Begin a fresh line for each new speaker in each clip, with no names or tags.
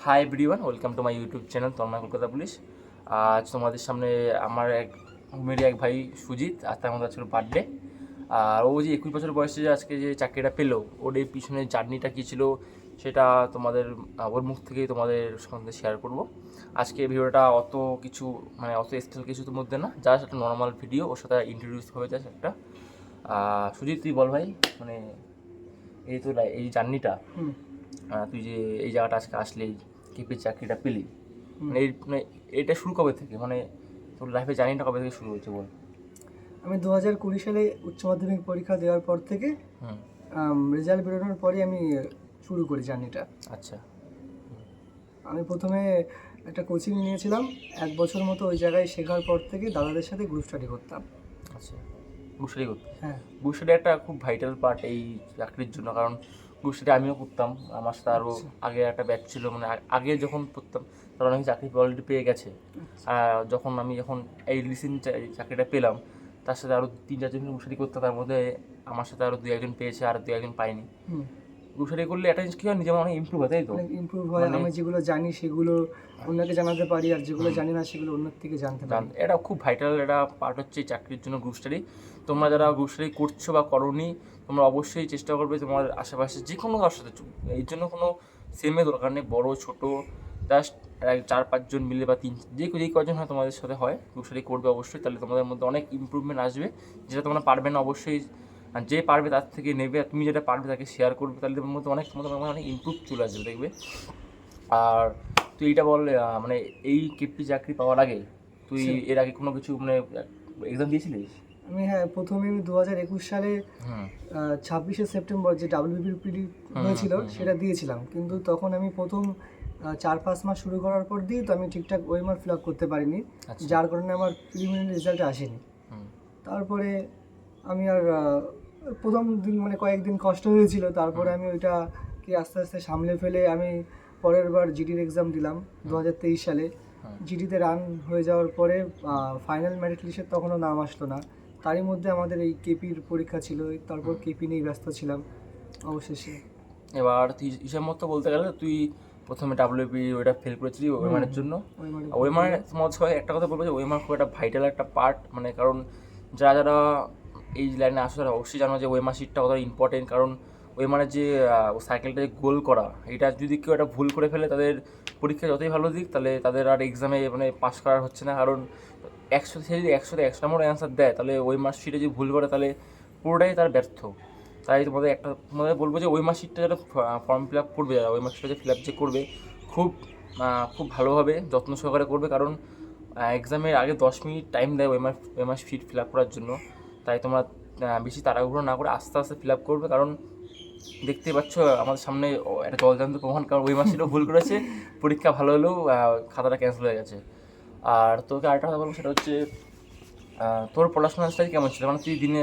Hi everyone welcome to my YouTube channel Tanmoy Kolkata police আজ তোমাদের সামনে আমার এক ঘুমেরই এক ভাই সুজিত আর তার মধ্যে আজকে বার্থডে আর ও যে একুশ বছর বয়সে যে আজকে যে চাকরিটা পেল ওর এই পিছনে জার্নিটা কী ছিল সেটা তোমাদের ওর মুখ থেকেই তোমাদের সঙ্গে শেয়ার করব। আজকে ভিডিওটা অত কিছু মানে অত স্পেশাল কিছুর মধ্যে না জাস্ট একটা নর্মাল ভিডিও ওর সাথে ইন্ট্রোডিউস হয়ে জাস্ট একটা। সুজিত তুই বল ভাই মানে এই তো এই জার্নিটা তুই যে এই জায়গাটা আজকে আসলি কেপি চাকরিটা পেলি। মানে এই মানে এটা শুরু কবে থেকে? মানে তোর লাইফে জার্নিটা কবে থেকে শুরু হয়েছে বল।
আমি দু হাজার কুড়ি সালে উচ্চ মাধ্যমিক পরীক্ষা দেওয়ার পর থেকে
হুম।
রেজাল্ট বেরোনোর পরই আমি শুরু করি জার্নিটা
আচ্ছা।
আমি প্রথমে একটা কোচিং নিয়েছিলাম। এক বছর মতো ওই জায়গায় শেখার পর থেকে দাদাদের সাথে গ্রুপ স্টাডি করতাম।
আচ্ছা। গুসরি করতে
হ্যাঁ।
গ্রুপ স্টাডি একটা খুব ভাইটাল পার্ট এই চাকরির জন্য। কারণ গুসরি আমিও করতাম। আমার সাথে আরও আগে একটা ব্যাচ ছিল মানে আগে যখন পড়তাম তখন অনেক চাকরি অলরেডি পেয়ে গেছে। আর যখন আমি যখন এই রিসেন্ট চাকরিটা পেলাম তার সাথে আরও তিন চারজন গোষ্ঠী করতাম তার মধ্যে আমার সাথে আরও দু একজন পেয়েছে আর দু একজন পায়নি।
হুম
করলে একটা জিনিস কি হয়? নিজে অনেক ইমপ্রুভ হয় তাই তো?
ইমপ্রুভ হয়।
মানে-
আমি যেগুলো জানি সেগুলো অন্যকে জানাতে পারি আর যেগুলো জানি না সেগুলো অন্যের থেকে জানতে পারি।
এটা খুব ভাইটাল একটা পার্ট হচ্ছে চাকরির জন্য গ্রুপ স্টাডি তোমরা যারা গ্রুপ স্টাডি করছ বা করনি তোমরা অবশ্যই চেষ্টা করবে তোমার আশেপাশে যে কোনো কারোর সাথে এই জন্য কোনো সেমে দরকার নেই। বড়ো ছোটো জাস্ট চার পাঁচজন মিলে বা তিন যে যেই কজন হয় তোমাদের সাথে হয় গ্রুপ স্টাডি করবে অবশ্যই। তাহলে তোমাদের মধ্যে অনেক ইমপ্রুভমেন্ট আসবে। যেটা তোমরা পারবে না অবশ্যই আর যে পারবে তার থেকে নেবে আর তুমি যেটা পারবে তাকে শেয়ার করবে তাহলে তোমার মধ্যে অনেক তোমাদের অনেক ইমপ্রুভ চলে আসবে দেখবে? আর তুই এটা বল মানে এই কেপি চাকরি পাওয়ার আগে তুই এর আগে কোনো কিছু মানে এক্সাম দিয়েছিলিস?
আমি হ্যাঁ প্রথমে আমি দু হাজার একুশ সালে ছাব্বিশে সেপ্টেম্বর যে ডাব্লিউবিপিডি হয়েছিল সেটা দিয়েছিলাম। কিন্তু তখন আমি প্রথম চার পাঁচ মাস শুরু করার পর দিয়ে তো আমি ঠিকঠাক ওয়েমার ফিল আপ করতে পারিনি।
আচ্ছা।
যার কারণে আমার প্রিলিমিনারি রেজাল্ট আসেনি। তারপরে আমি আর প্রথম দিন মানে কয়েকদিন কষ্ট হয়েছিল তারপরে আমি ওইটাকে আস্তে আস্তে সামলে ফেলে আমি পরের বার জিডির এক্সাম দিলাম দু হাজার তেইশ সালে।
হুম।
জিডিতে রান হয়ে যাওয়ার পরে ফাইনাল মেরিট লিস্টের তখনও নাম আসলো না। তারই মধ্যে আমাদের এই কেপির পরীক্ষা ছিল তারপর কেপি নিয়ে ব্যস্ত ছিলাম অবশেষে।
এবার তুই হিসাব মতো বলতে গেলে তুই প্রথমে ডাব্লিউপি ওইটা ফেল করেছিলি ওয়েমারের জন্য।
মানে
ওয়েমার তোমার সবাই একটা কথা বলব যে ওয়েমার খুব একটা ভাইটাল একটা পার্ট মানে কারণ যারা যারা এই লাইনে আসো তারা অবশ্যই জানো যে ওয়েমার সিটটা কতটা ইম্পর্টেন্ট কারণ ওয়েমারের যে সাইকেলটা যে গোল করা, এটা যদি কেউ একটা ভুল করে ফেলে, তাদের পরীক্ষা যতই ভালো দিক, তাহলে তাদের আর এক্সামে মানে পাস করার হচ্ছে না। কারণ একশো, সে যদি একশোতে একশো নম্বর অ্যান্সার দেয়, তাহলে ওই মার্কশিটে যদি ভুল করে, তাহলে পুরোটাই তার ব্যর্থ। তাই তোমাদের একটা তোমাদের বলব যে ওই মার্কশিটটা যারা ফর্ম ফিল আপ করবে যারা ওই মার্কশিটটা যে ফিল আপ যে করবে, খুব খুব ভালোভাবে যত্ন সহকারে করবে। কারণ এক্সামের আগে দশ মিনিট টাইম দেয় ওই মাস ওই মাস ফিট ফিল আপ করার জন্য। তাই তোমরা বেশি তাড়াহুড়ো না করে আস্তে আস্তে ফিল আপ করবে কারণ দেখতেই পাচ্ছ আমাদের সামনে একটা জলজান্ত প্রমাণ কারণ ওই মাসেরও ভুল করেছে পরীক্ষা ভালো হলেও খাতাটা ক্যান্সেল হয়ে গেছে। আর তোকে আরেকটা কথা বলব সেটা হচ্ছে তোর পড়াশোনার স্টাইল কেমন ছিল? মানে তুই দিনে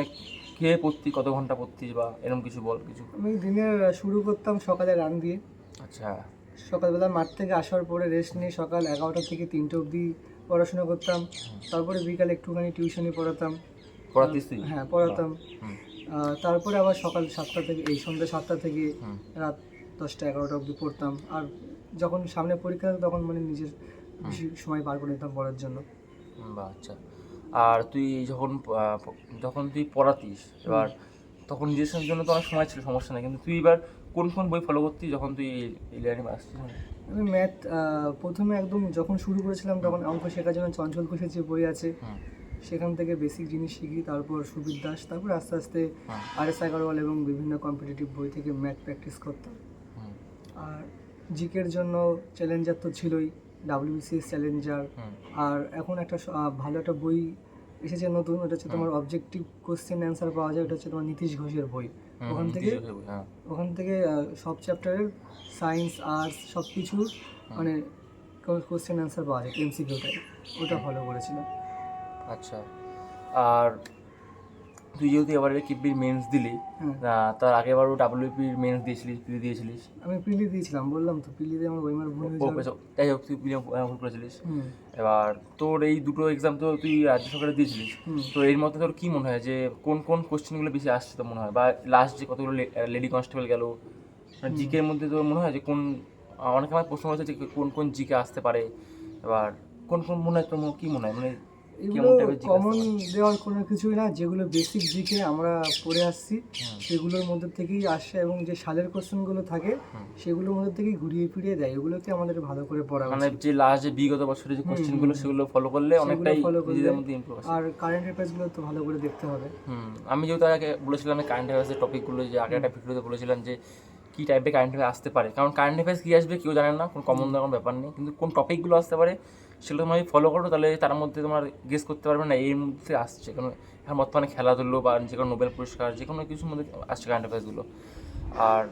কে পড়তি কত ঘণ্টা পড়তিস বা এরকম কিছু বল কিছু।
আমি দিনে শুরু করতাম সকালে রান দিয়ে।
আচ্ছা।
সকালবেলা মাঠ থেকে আসার পরে রেস্ট নিয়ে সকাল এগারোটা থেকে তিনটে অবধি পড়াশোনা করতাম। তারপরে বিকালে একটুখানি টিউশনি পড়াতাম।
পড়াতিস তুই
হ্যাঁ পড়াতাম। তারপরে আবার সকাল সাতটা থেকে এই সন্ধ্যা সাতটা থেকে রাত দশটা এগারোটা অবধি পড়তাম। আর যখন সামনে পরীক্ষা তখন মানে নিজের বেশি সময় পার করে নিতাম পড়ার জন্য।
বাহ আচ্ছা। আর তুই যখন যখন তুই পড়াতিস এবার তখন নিজের জন্য তো অনেক সময় ছিল সমস্যা নেই। কিন্তু তুই এবার কোন কোন বই ফলো করতিস যখন তুই এই লাইনে আসছিস?
আমি ম্যাথ প্রথমে একদম যখন শুরু করেছিলাম তখন অঙ্ক শেখার জন্য চঞ্চল ঘোষের যে বই আছে সেখান থেকে বেসিক জিনিস শিখি তারপর সুবির দাস তারপর আস্তে আস্তে আর এস আগরওয়াল এবং বিভিন্ন কম্পিটিটিভ বই থেকে ম্যাথ প্র্যাকটিস করতাম। আর জিকের জন্য চ্যালেঞ্জার তো ছিলই ডাব্লিউবিসিএস চ্যালেঞ্জার আর এখন একটা ভালো একটা বই এসেছে নতুন ওটা হচ্ছে তোমার অবজেক্টিভ কোশ্চেন অ্যান্সার পাওয়া যায় ওটা হচ্ছে তোমার নীতিশ ঘোষের বই। ওখান থেকে
হ্যাঁ।
ওখান থেকে সব চ্যাপ্টারের সায়েন্স আর্টস সব কিছু মানে কোশ্চেন অ্যান্সার পাওয়া যায় এমসিকিউটাই ওটা ফলো করেছিলাম।
আচ্ছা। আর তুই যেহেতু এবারে কিপির মেন্স দিলি
হ্যাঁ।
তার আগেবারও ডাব্লিউপির মেন্স দিয়েছিলিস পিলি দিয়েছিলিস?
আমি পিলি দিয়েছিলাম বললাম তো পিলিতে আমার ওইমার ভুল
যাই হোক তুই ভুল করেছিলিস। এবার তোর এই দুটো এক্সাম তো তুই রাজ্য সরকারে দিয়েছিলিস। তো এর মধ্যে তোর কি মনে হয় যে কোন কোন কোশ্চেনগুলো বেশি আসছে তো মনে হয়? বা লাস্ট যে কতগুলো লেডি কনস্টেবল গেল? জিকের মধ্যে তোর মনে হয় যে কোন অনেক আমার প্রশ্ন করেছে যে কোন কোন জিকে আসতে পারে? এবার কোন কোন মনে হয় তোমার কি মনে হয়? মানে
এগুলো
কেমন
দেওয়ার কোনো কিছুই না যেগুলো বেসিক জিকে আমরা পড়ে আসছি সেগুলোর মধ্যে থেকেই আসে এবং যে সালের কোশ্চেনগুলো থাকে সেগুলোর মধ্যে থেকেই ঘুরিয়ে ফিরিয়ে দেয়। এগুলোকে আমাদের ভালো করে পড়া
মানে যে লাস্ট যে বিগত বছরের যে কোশ্চেনগুলো সেগুলো ফলো করলে অনেকটাই নিজেদের মধ্যে ইমপ্রুভ
আর কারেন্ট অ্যাফেয়ার্সগুলো তো ভালো করে দেখতে হবে।
আমি যেহেতু আগে বলেছিলাম কারেন্ট অ্যাফেয়ার্সের টপিকগুলো যে আগে একটা ভিডিওতে বলেছিলাম যে কী টাইপের কারেন্ট অ্যাফেয়ার আসতে পারে। কারণ কারেন্ট অ্যাফেয়ার্স কী আসবে কেউ জানে না কোনো কমন কোনো ব্যাপার নেই। কিন্তু কোন টপিকগুলো আসতে পারে সেগুলো তোমরা ফলো করো, তাহলে তার মধ্যে তোমার গেস করতে পারবে না এর মধ্যে আসছে। কারণ এখন বর্তমানে খেলাধুলো বা যে কোনো নোবেল পুরস্কার, যে কোনো কিছুর মধ্যে আসছে কারেন্ট অ্যাফেয়ার্সগুলো আর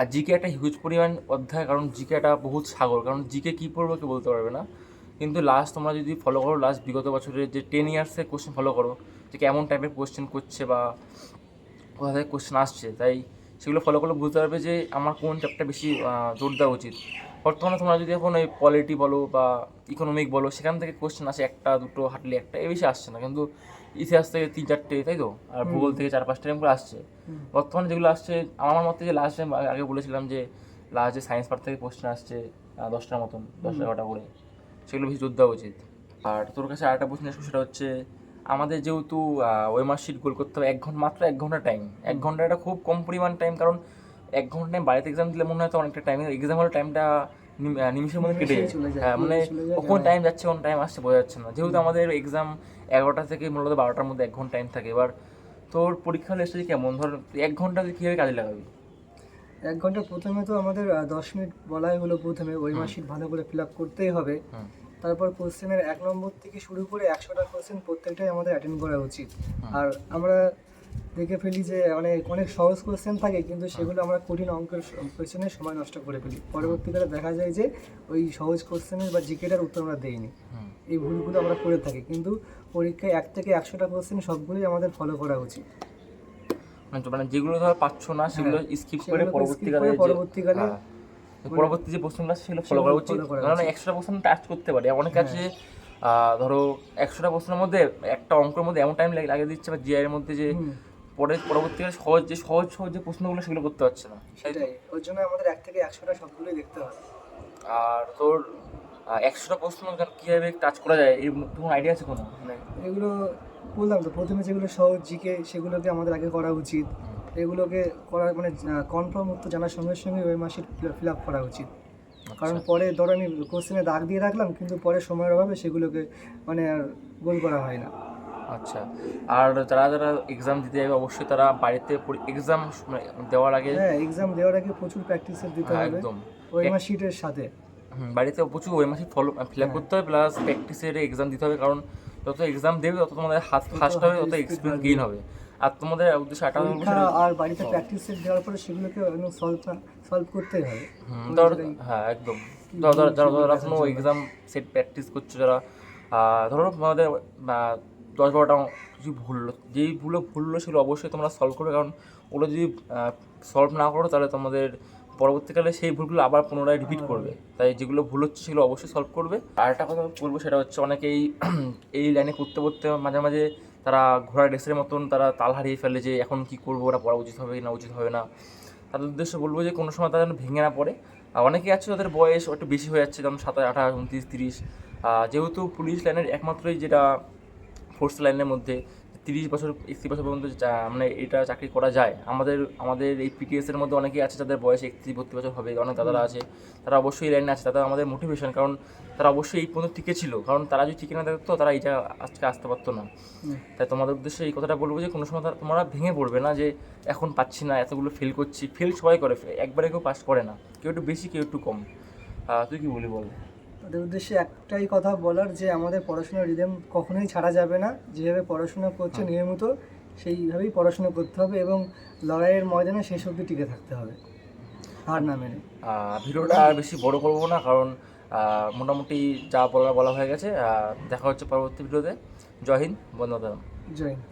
আর জিকে একটা হিউজ পরিমাণ অধ্যায়, কারণ জিকে একটা বহুত সাগর। কারণ জিকে কী পড়ব কেউ বলতে পারবে না। কিন্তু লাস্ট তোমরা যদি ফলো করো লাস্ট বিগত বছরের যে টেন ইয়ার্সের কোশ্চেন ফলো করো, যে কেমন টাইপের কোশ্চেন করছে বা কোথা থেকে কোশ্চেন আসছে, তাই সেগুলো ফলো করলে বুঝতে পারবে যে আমার কোন চ্যাপ্টার বেশি জোর দেওয়া উচিত। বর্তমানে তোমরা যদি এখন ওই পলিটি বলো বা ইকোনমিক বলো সেখান থেকে কোশ্চেন আসে একটা দুটো হাঁটলে একটা এ বেশি আসছে না। কিন্তু ইতিহাস থেকে তিন চারটে তাই তো? আর ভূগোল থেকে চার পাঁচটা এরকম করে আসছে। বর্তমানে যেগুলো আসছে আমার মতে যে লাস্ট টাইম আগে বলেছিলাম যে লাস্ট যে সায়েন্স পার্ট থেকে কোশ্চেন আসছে দশটার মতন দশটা এগারোটা করে সেগুলো বেশি জোর দেওয়া উচিত। আর তোর কাছে আরেকটা প্রশ্ন আসবে সেটা হচ্ছে আমাদের যেহেতু ওই মাস শিট গোল করতে হবে এক ঘণ্টা মাত্র এক ঘণ্টা টাইম এক ঘণ্টা এটা খুব কম পরিমাণ টাইম কারণ এক ঘণ্টা টাইম বাড়িতে এক্সাম দিলে মনে হয় তো অনেকটা টাইম এক্সাম হলে টাইমটা নিমিশের মধ্যে কেটে যায়। হ্যাঁ মানে কখন টাইম যাচ্ছে কোন টাইম আসছে বোঝা যাচ্ছে না। যেহেতু আমাদের এক্সাম এগারোটা থেকে মূলত বারোটার মধ্যে এক ঘণ্টা টাইম থাকে। এবার তোর পরীক্ষা হলে এসেছে কেমন? ধর এক ঘণ্টা কীভাবে কাজে লাগাবি?
এক ঘণ্টা প্রথমে তো আমাদের দশ মিনিট বলাই হলো প্রথমে। ওই মাসিক ভালো করে ফিল আপ করতেই হবে। তারপর কোশ্চেনের এক নম্বর থেকে শুরু করে একশোটা কোশ্চেন প্রত্যেকটাই আমাদের অ্যাটেন্ড করা উচিত। আর আমরা দেখে ফেলি যে অনেক অনেক সহজ কোশ্চেন থাকে কিন্তু সেগুলো আমরা কঠিন অঙ্কের কোশ্চেনে সময় নষ্ট করে ফেলি। পরবর্তীকালে দেখা যায় যে ওই সহজ কোশ্চেনের বা জিকেটার উত্তর আমরা দেইনি। এই ভুলগুলো আমরা করে থাকি কিন্তু পরীক্ষায় এক থেকে একশোটা কোশ্চেন সবগুলোই আমাদের ফলো করা উচিত।
মানে মানে যেগুলো ধর পাচ্ছ না সেগুলো স্কিপ করে পরবর্তীকালে
পরবর্তীকালে
হ্যাঁ। পরবর্তী যে প্রশ্নগুলো সেগুলো ফলো করা উচিত। কারণ একশোটা প্রশ্ন টাচ করতে পারে। অনেক আছে ধরো একশোটা প্রশ্নের মধ্যে একটা অঙ্কের মধ্যে এমন টাইম লাগিয়ে দিচ্ছে বা জিআই এর মধ্যে যে পরে পরবর্তীকালে সহজ যে সহজ সহজ যে প্রশ্নগুলো সেগুলো করতে পারছে না।
সেটাই ওর জন্য আমাদের এক থেকে একশোটা সবগুলোই দেখতে হয়
আর তোর একশোটা প্রশ্ন কীভাবে টাচ করা যায় এই তোমার আইডিয়া আছে কোনো? মানে
এগুলো বললাম তো প্রথমে যেগুলো সহজ জিকে সেগুলোকে আমাদের আগে করা উচিত। এগুলোকে করা মানে কনফার্ম উত্তর জানার সঙ্গে সঙ্গে ওই মাসে ফিল আপ করা উচিত। কারণ পরে ধরো আমি কোশ্চেনে দাগ দিয়ে রাখলাম কিন্তু পরে সময়ের অভাবে সেগুলোকে মানে আর গোল করা হয় না।
আচ্ছা। আর যারা যারা এক্সাম দিতে যাবে অবশ্যই তারা বাড়িতে এক্সাম দেওয়ার আগে
হ্যাঁ এক্সাম দেওয়ার আগে প্রচুর প্র্যাকটিসের দিতে
হ্যাঁ,
হবে।
একদম।
ওই শিটের সাথে।
বাড়িতে প্রচুর ওই মাসে ফলো ফিল আপ। করতে হবে প্লাস প্র্যাকটিসের এক্সাম দিতে হবে কারণ যত এক্সাম দেবে তত তোমাদের হাত ফার্স্ট হবে তত এক্সপিরিয়েন্স গেইন হবে। আর তোমাদের উদ্দেশ্য সেটা-
আর বাড়িতে প্র্যাকটিস দেওয়ার পরে সেগুলোকে সলভ সলভ করতে হবে।
হ্যাঁ একদম। ধর যারা এখনও এক্সাম সেট প্র্যাকটিস করছ যারা ধরো আমাদের দশ বারোটা কিছু ভুললো যেই ভুলো ভুললো সেগুলো অবশ্যই তোমরা সলভ করবে। কারণ ওগুলো যদি সলভ না করো তাহলে তোমাদের পরবর্তীকালে সেই ভুলগুলো আবার পুনরায় রিপিট করবে। তাই যেগুলো ভুল হচ্ছে সেগুলো অবশ্যই সলভ করবে। আর একটা কথা বলব সেটা হচ্ছে অনেকেই এই লাইনে করতে করতে মাঝে মাঝে তারা ঘোড়ার রেসের মতন তারা তাল হারিয়ে ফেলে যে এখন কি করব ওরা পড়া উচিত হবে না উচিত হবে না। তাদের উদ্দেশ্যে বলব যে কোনো সময় তারা যেন ভেঙে না পড়ে। আর অনেকে আছে তাদের বয়স একটু বেশি হয়ে যাচ্ছে যেমন সাতাশ আঠাশ উনত্রিশ তিরিশ। যেহেতু পুলিশ লাইনের একমাত্রই যেটা ফোর্স লাইনের মধ্যে তিরিশ বছর একত্রিশ বছর পর্যন্ত মানে এটা চাকরি করা যায়। আমাদের আমাদের এই পিটিএস এর মধ্যে অনেকেই আছে যাদের বয়স একত্রিশ বত্রিশ বছর হবে অনেক দাদারা আছে তারা অবশ্যই এই লাইনে আছে তারা আমাদের মোটিভেশন কারণ তারা অবশ্যই এই পর্যন্ত টিকে ছিল কারণ তারা যদি টিকে না থাকতো তারা এইটা আজকে আসতে পারতো না। তাই তোমাদের উদ্দেশ্যে এই কথাটা বলব যে কোনো সময় তারা- তোমরা ভেঙে পড়বে না যে এখন পাচ্ছি না এতগুলো ফেল করছি। ফেল সবাই করে একবারে কেউ পাস করে না কেউ একটু বেশি কেউ একটু কম। তুই কি বলি বল?
তাদের উদ্দেশ্যে একটাই কথা বলার যে আমাদের পড়াশোনার রিদেম কখনোই ছাড়া যাবে না। যেভাবে পড়াশোনা করছে নিয়মিত সেইভাবেই পড়াশোনা করতে হবে এবং লড়াইয়ের ময়দানে শেষ অবধি টিকে থাকতে হবে। হার না মেনে।
ভিডিওটা আর বেশি বড় করব না কারণ মোটামুটি যা বলা বলা হয়ে গেছে। দেখা হচ্ছে পরবর্তী ভিডিওতে। জয় হিন্দ মাতরম।
জয় হিন্দ।